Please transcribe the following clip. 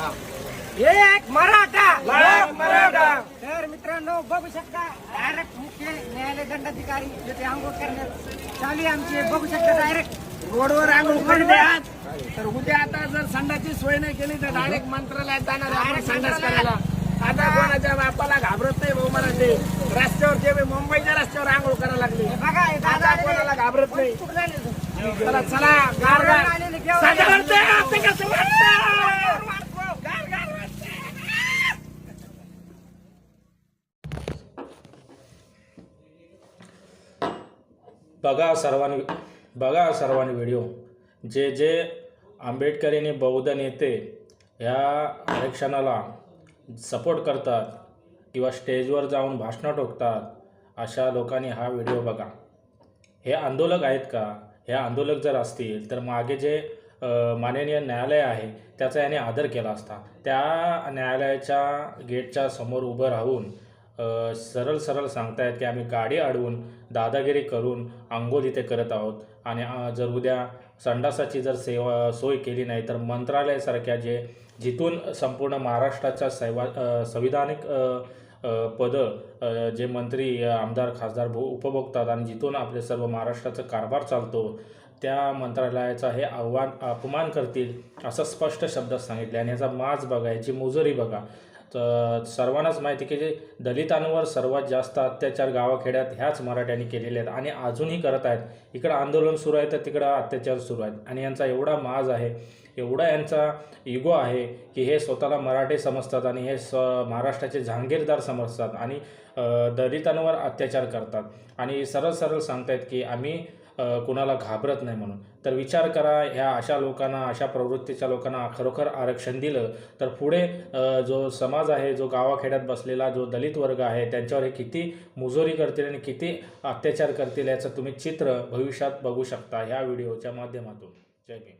एक मराठा. लाख मराठा. तर मित्रांनो बघू शकता डायरेक्ट मुख्य न्यायालय दंडाधिकारी तिथे आंघोळ करण्यात चालू आमची. बघू शकता डायरेक्ट रोडवर आंघोळ करीत आहात तर उद्या आता जर संडाची सोय नाही केली तर डायरेक्ट मंत्रालयात जाणार आहे आपण संडास करायला. आता कोणाच्या बापाला घाबरत नाही भाऊ मराठी. रस्त्यावर जे मुंबईच्या रस्त्यावर आंघोळ करायला लागले. बघा दादा आता कोणाला घाबरत नाही? चला चला गार गार बघा सर्वांनी बघा सर्वांनी व्हिडिओ जे जे आंबेडकर यांनी बौद्ध नेते ह्या आरक्षणाला सपोर्ट करतात किंवा स्टेजवर जाऊन भाषणं ठोकतात अशा लोकांनी हा व्हिडिओ बघा. हे आंदोलक आहेत का? हे आंदोलक जर असतील तर मागे जे माननीय न्यायालय आहे त्याचा याने आदर केला असता. त्या न्यायालयाच्या गेटच्या समोर उभं राहून सरळ सरळ सांगतायत की आम्ही गाडी अडवून दादागिरी करून आंघोळ इथे करत आहोत. आणि जर उद्या संडासाची जर सेवा सोय केली नाही तर मंत्रालयासारख्या जे जिथून संपूर्ण महाराष्ट्राच्या सैवा संविधानिक पदं जे मंत्री आमदार खासदार भो उपभोगतात आणि जिथून आपले सर्व महाराष्ट्राचा कारभार चालतो त्या मंत्रालयाचा हे आव्हान अपमान करतील असं स्पष्ट शब्दात सांगितले आणि याचा माज बघा याची मुजोरी बघा. तर सर्वांनाच माहिती की जे दलितांवर सर्वात जास्त अत्याचार गावाखेड्यात ह्याच मराठ्यांनी केलेले आहेत आणि अजूनही करत आहेत. इकडं आंदोलन सुरू आहे तर तिकडं अत्याचार सुरू आहेत. आणि यांचा एवढा माज आहे एवढा यांचा इगो आहे की हे स्वतःला मराठी समजतात आणि हे स महाराष्ट्राचे जहांगीरदार समजतात आणि दलितांवर अत्याचार करतात. आणि सरळ सरळ सांगतायत की आम्ही कुणाला घाबरत नाही म्हणून. तर विचार करा ह्या अशा लोकांना अशा प्रवृत्तीच्या लोकांना खरोखर आरक्षण दिलं तर पुढे जो समाज आहे जो गावाखेड्यात बसलेला जो दलित वर्ग आहे त्यांच्यावर हे किती मुजोरी करतील आणि किती अत्याचार करतील याचं तुम्ही चित्र भविष्यात बघू शकता ह्या व्हिडिओच्या माध्यमातून. जय भीम.